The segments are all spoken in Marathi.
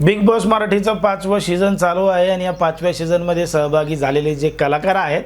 बिग बॉस मराठीचं पाचवं सीझन चालू आहे आणि या पाचव्या सीझनमध्ये सहभागी झालेले जे कलाकार आहेत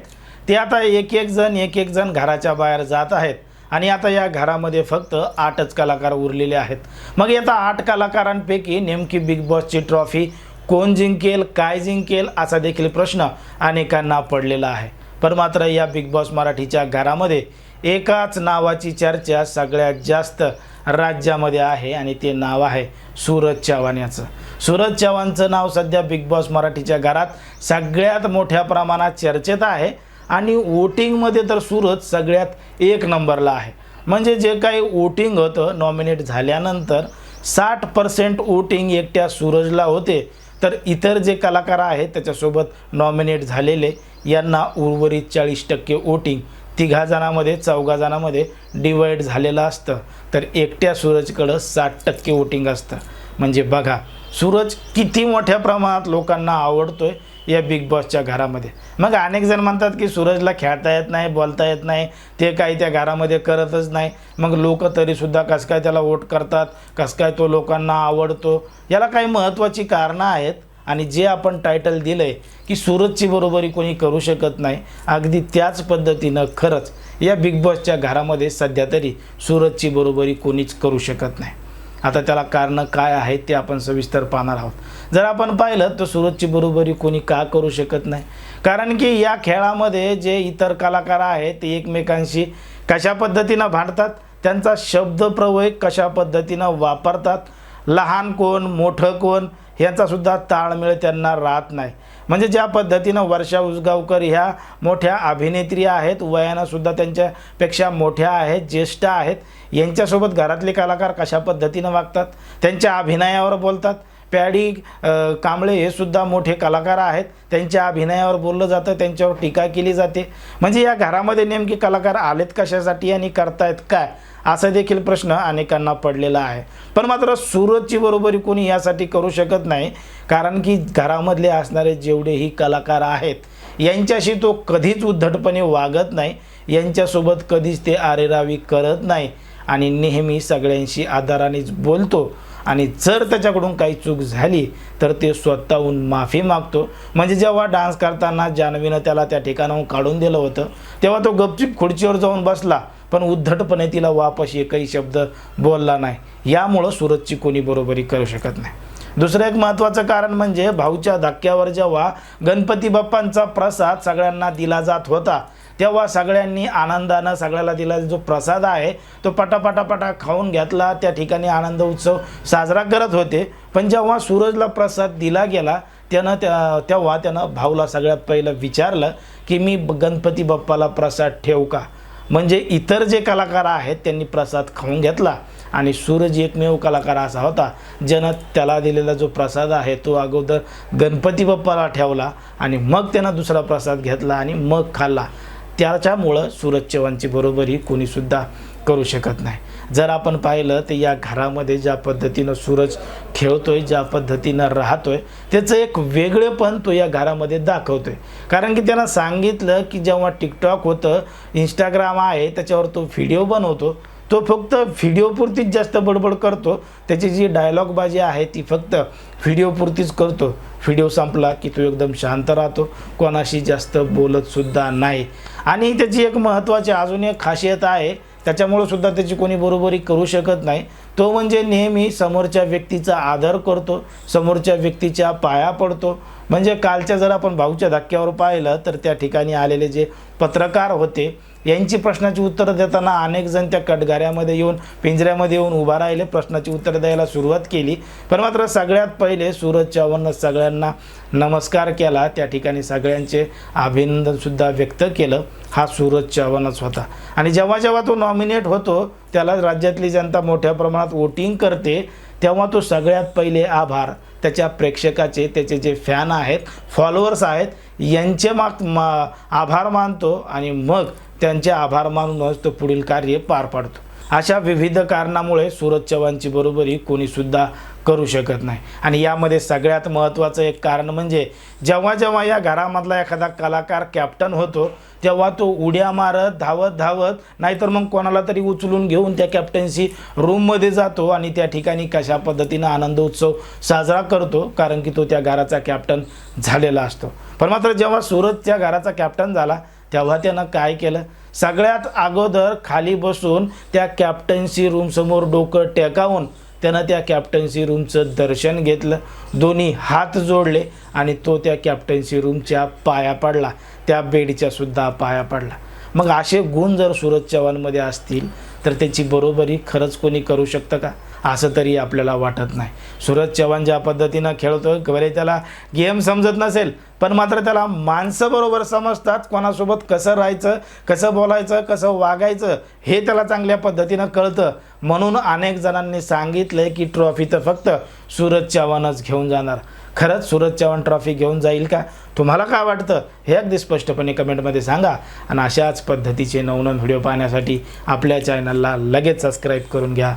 ते आता एक एक जण एक एक जण घराच्या बाहेर जात आहेत. आणि आता या घरामध्ये फक्त आठच कलाकार उरलेले आहेत. मग आता आठ कलाकारांपैकी नेमकी बिग बॉसची ट्रॉफी कोण जिंकेल काय जिंकेल असा देखील प्रश्न अनेकांना पडलेला आहे. पण मात्र या बिग बॉस मराठीच्या घरामध्ये एकाच नावाची चर्चा सगळ्यात जास्त राज्यामध्ये आहे आणि ते नाव आहे सूरज चव्हाण याचं. सूरज चव्हाणचं नाव सध्या बिग बॉस मराठीच्या घरात सगळ्यात मोठ्या प्रमाणात चर्चेत आहे आणि वोटिंगमध्ये तर सूरज सगळ्यात एक नंबरला आहे. म्हणजे जे काही वोटिंग होतं नॉमिनेट झाल्यानंतर साठ पर्सेंट वोटिंग एकट्या सूरजला होते. तर इतर जे कलाकार आहेत त्याच्यासोबत नॉमिनेट झालेले यांना उर्वरित चाळीस टक्के वोटिंग तिघा जणांमध्ये चौघा जणांमध्ये डिवाईड झालेलं असतं. तर एकट्या सूरजकडं साठ टक्के वोटिंग असतं. म्हणजे बघा सूरज किती मोठ्या प्रमाणात लोकांना आवडतो आहे या बिग बॉसच्या घरामध्ये. मग अनेक जण म्हणतात की सूरजला खेळता येत नाही बोलता येत नाही ते काही त्या घरामध्ये करतच नाही. मग लोक तरीसुद्धा कसं काय त्याला वोट करतात कसं काय तो लोकांना आवडतो? याला काही महत्त्वाची कारणं आहेत. आणि जे आपण टायटल दिलं आहे की सूरजची बरोबरी कोणी करू शकत नाही अगदी त्याच पद्धतीनं खरंच या बिग बॉसच्या घरामध्ये सध्या तरी सूरजची बरोबरी कोणीच करू शकत नाही. आता त्याला कारणं काय आहेत ते आपण सविस्तर पाहणार आहोत. जर आपण पाहिलं तर सूरजची बरोबरी कोणी का करू शकत नाही? कारण की या खेळामध्ये जे इतर कलाकार आहेत ते एकमेकांशी कशा पद्धतीनं भांडतात? त्यांचा शब्दप्रयोग कशा पद्धतीनं वापरतात? लहान कोण मोठं कोण? ह्याचासुद्धा ताळमेळ त्यांना राहत नाही. म्हणजे ज्या पद्धतीनं वर्षा उसगावकर ह्या मोठ्या अभिनेत्री आहेत वयानंसुद्धा त्यांच्यापेक्षा मोठ्या आहेत ज्येष्ठ आहेत यांच्यासोबत घरातले कलाकार कशा पद्धतीनं वागतात त्यांच्या अभिनयावर बोलतात पॅडी कांबळे हे सुद्धा मोठे कलाकार आहेत. त्यांच्या अभिनयावर बोललं जातं त्यांच्यावर टीका केली जाते. म्हणजे या घरामध्ये नेमके कलाकार आलेत कशासाठी आणि करतायत काय? असा देखील प्रश्न अनेकांना पडलेला आहे. पण मात्र सूरजची बरोबरी कोणी यासाठी करू शकत नाही कारण की घरामधले असणारे जेवढेही कलाकार आहेत यांच्याशी तो कधीच उद्धटपणे वागत नाही. यांच्यासोबत कधीच ते आरेरावी करत नाही. आणि नेहमी सगळ्यांशी आदरानेच बोलतो. आणि जर त्याच्याकडून काही चूक झाली तर ते स्वतःहून माफी मागतो. म्हणजे जेव्हा डान्स करताना जान्हवीनं त्याला त्या ठिकाणाहून काढून दिलं होतं तेव्हा तो गपचीप खुर्चीवर जाऊन बसला पण उद्धटपणे तिला वापस एकही शब्द बोलला नाही. यामुळं सूरजची कोणी बरोबरी करू शकत नाही. दुसरं एक महत्त्वाचं कारण म्हणजे भाऊच्या धक्क्यावर जेव्हा गणपती बाप्पांचा प्रसाद सगळ्यांना दिला जात होता तेव्हा सगळ्यांनी आनंदानं सगळ्याला दिला जो प्रसाद आहे तो पटापटापटा खाऊन घेतला त्या ठिकाणी आनंद उत्सव साजरा करत होते. पण जेव्हा सूरजला प्रसाद दिला गेला त्यानं त्या तेव्हा त्यानं भाऊला सगळ्यात पहिलं विचारलं की मी गणपती बाप्पाला प्रसाद ठेवू का? म्हणजे इतर जे कलाकार आहेत त्यांनी प्रसाद खाऊन घेतला. आणि सूरज एकमेव कलाकार असा होता ज्यानं त्याला दिलेला जो प्रसाद आहे तो अगोदर गणपती बाप्पाला ठेवला आणि मग त्यानं दुसरा प्रसाद घेतला आणि मग खाल्ला. त्याच्यामुळं सूरज चव्हाणची बरोबरी कोणीसुद्धा करू शकत नाही. जर आपण पाहिलं तर या घरामध्ये ज्या पद्धतीनं सूरज खेळतोय ज्या पद्धतीनं राहतोय त्याचं एक वेगळेपण तो या घरामध्ये दाखवतोय. कारण की त्यानं सांगितलं की जेव्हा टिकटॉक होतं इंस्टाग्राम आहे त्याच्यावर तो व्हिडिओ बनवतो. तो फक्त व्हिडिओपुरतीच जास्त बडबड करतो. त्याची जी डायलॉगबाजी आहे ती फक्त व्हिडिओपुरतीच करतो. व्हिडिओ संपला की तो एकदम शांत राहतो. कोणाशी जास्त बोलतसुद्धा नाही. आणि त्याची एक महत्त्वाची अजून एक खासियत आहे त्याच्यामुळं सुद्धा त्याची कोणी बरोबरी करू शकत नाही. तो म्हणजे नेहमी समोरच्या व्यक्तीचा आदर करतो समोरच्या व्यक्तीच्या पाया पडतो. म्हणजे कालच्या जर आपण भाऊच्या धक्क्यावर पाहिलं तर त्या ठिकाणी आलेले जे पत्रकार होते यांची प्रश्नाची उत्तरं देताना अनेक जण त्या कटगाऱ्यामध्ये येऊन पिंजऱ्यामध्ये येऊन उभा राहिले प्रश्नाची उत्तरं द्यायला सुरुवात केली. पण मात्र सगळ्यात पहिले सूरज चव्हाणनं सगळ्यांना नमस्कार केला. त्या ठिकाणी सगळ्यांचे अभिनंदनसुद्धा व्यक्त केलं. हा सूरज चव्हाणच होता. आणि जेव्हा जेव्हा तो नॉमिनेट होतो त्याला राज्यातली जनता मोठ्या प्रमाणात वोटिंग करते तेव्हा तो सगळ्यात पहिले आभार. त्याच्या प्रेक्षकाचे त्याचे जे फॅन आहेत फॉलोअर्स आहेत यांचे माग मा आभार मानतो. आणि मग त्यांचे आभार मानूनच तो पुढील कार्य पार पाडतो. अशा विविध कारणामुळे सूरज चव्हाणची बरोबरी कोणीसुद्धा करू शकत नाही. आणि यामध्ये सगळ्यात महत्त्वाचं एक कारण म्हणजे जेव्हा जेव्हा या घरामधला एखादा कलाकार कॅप्टन होतो तेव्हा तो उड्या मारत धावत धावत नाहीतर मग कोणाला तरी उचलून घेऊन त्या कॅप्टन्सी रूममध्ये जातो आणि त्या ठिकाणी कशा पद्धतीनं आनंद उत्सव साजरा करतो कारण की तो त्या घराचा कॅप्टन झालेला असतो. पण मात्र जेव्हा सूरज त्या घराचा कॅप्टन झाला तेव्हा त्यानं काय केलं? सगळ्यात अगोदर खाली बसून त्या कॅप्टन्सी रूमसमोर डोकं टेकावून त्यानं त्या कॅप्टन्सी रूमचं दर्शन घेतलं. दोन्ही हात जोडले आणि तो त्या कॅप्टन्सी रूमच्या पाया पडला. त्या बेडच्यासुद्धा पाया पडला. मग असे गुण जर सूरज चव्हाणमध्ये असतील तर त्याची बरोबरी खरंच कोणी करू शकतं का? असं तरी आपल्याला वाटत नाही. सूरज चव्हाण ज्या पद्धतीनं खेळतो बरे त्याला गेम समजत नसेल पण मात्र त्याला माणसं बरोबर समजतात कोणासोबत कसं राहायचं कसं बोलायचं कसं वागायचं हे त्याला चांगल्या पद्धतीनं कळतं. म्हणून अनेक जणांनी सांगितलं की ट्रॉफी तर फक्त सूरज चव्हाणच घेऊन जाणार. खरंच सूरज चव्हाण ट्रॉफी घेऊन जाईल का? तुम्हाला काय वाटतं? हे अगदी स्पष्टपणे कमेंटमध्ये सांगा. आणि अशाच पद्धतीचे नवनवीन व्हिडिओ पाहण्यासाठी आपल्या चॅनलला लगेच सबस्क्राईब करून घ्या.